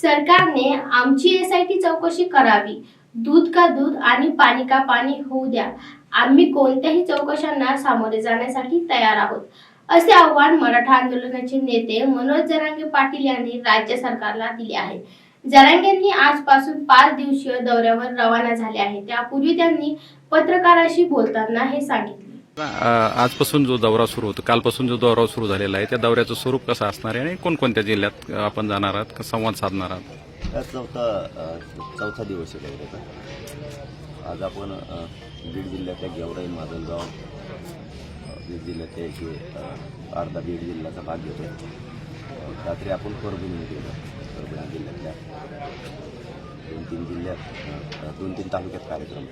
सरकारने आमची एसआयटी चौकशी करावी. दूध का दूध आणि पाणी का पाणी होऊ द्या. आम्ही कोणत्याही चौकशांना सामोरे जाण्यासाठी तयार आहोत. असे आव्हान मराठा आंदोलनाचे नेते मनोज जरांगे पाटील यांनी राज्य सरकारला दिले आहे. जरांगेंनी आजपासून पाच दिवसीय दौऱ्यावर रवाना झाले आहे. त्यापूर्वी त्यांनी पत्रकाराशी बोलताना हे सांगितले. आजपासून जो दौरा सुरू होतो कालपासून जो दौरा सुरू झालेला आहे त्या दौऱ्याचं स्वरूप कसं असणार आहे आणि कोणकोणत्या जिल्ह्यात आपण जाणार आहात का संवाद साधणार आहात? चौथा चौथा दिवस आहे दौऱ्याचा आज आपण बीड जिल्ह्यातल्या गेवराई माजलगाव बीड जिल्ह्यातल्या एक अर्धा बीड जिल्ह्याचा भाग घेतो. रात्री आपण परभणी गेलो परभणी जिल्ह्यातल्या. दोन तीन जिल्ह्यात दोन तीन तालुक्यात कार्यक्रम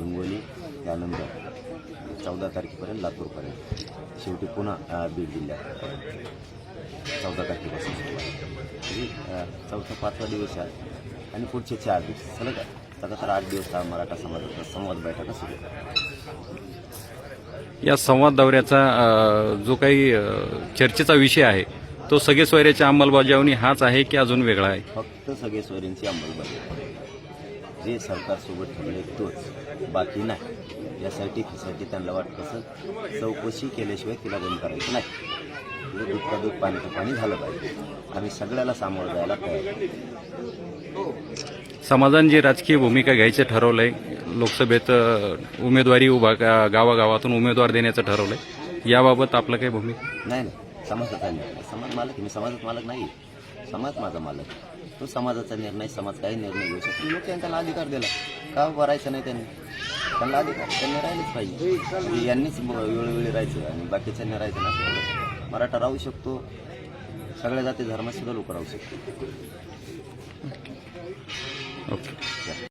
हिंगोली त्यानंतर चौदा तारखेपर्यंत लातूरपर्यंत. शेवटी पुन्हा अ, बीड जिल्ह्यात. चौदा तारखेपासून. चौथा पाचवा दिवस आहे. आणि पुढचे चार दिवस सलग लगातार आठ दिवस हा मराठा समाजाचा संवाद बैठका सुरू आहे. या संवाद दौऱ्याचा जो काही चर्चेचा विषय आहे तो सगळे सोयऱ्याच्या अंमलबजावणी हाच आहे की अजून वेगळा आहे? फक्त सगळे सोयरींची अंमलबजावणी जे सरकारसोबत ठरले तोच. बाकी नाही. यासाठी साठी त्यांना वाटत असं चौकशी केल्याशिवाय तिला बंद करायचं नाही. म्हणजे दूध का दूध पाणी का पाणी झालं पाहिजे. आम्ही सगळ्याला सामोरं जायला तयार. समाजाने जी राजकीय भूमिका घ्यायचं ठरवलंय लोकसभेत उमेदवारी उभा का- गावागावातून उमेदवार देण्याचं ठरवलंय याबाबत आपलं काही भूमिका? नाही नाही. समाजाचा निर्णय. समाज मालक आहे. मी समाजात मालक नाही. समाज माझा मालक. तो समाजाचा निर्णय समाज काही निर्णय घेऊ शकतो लोक त्यांना अधिकार दिला. का भरायचं नाही त्यांनी? त्यांना अधिकार. त्यांनी राहिलेच पाहिजे. यांनीच वेळोवेळी राहायचं आणि बाकीच्यांनी राहायचं ना. मराठा राहू शकतो. सगळ्या जाती धर्मात सुद्धा लोक राहू शकतो ओके.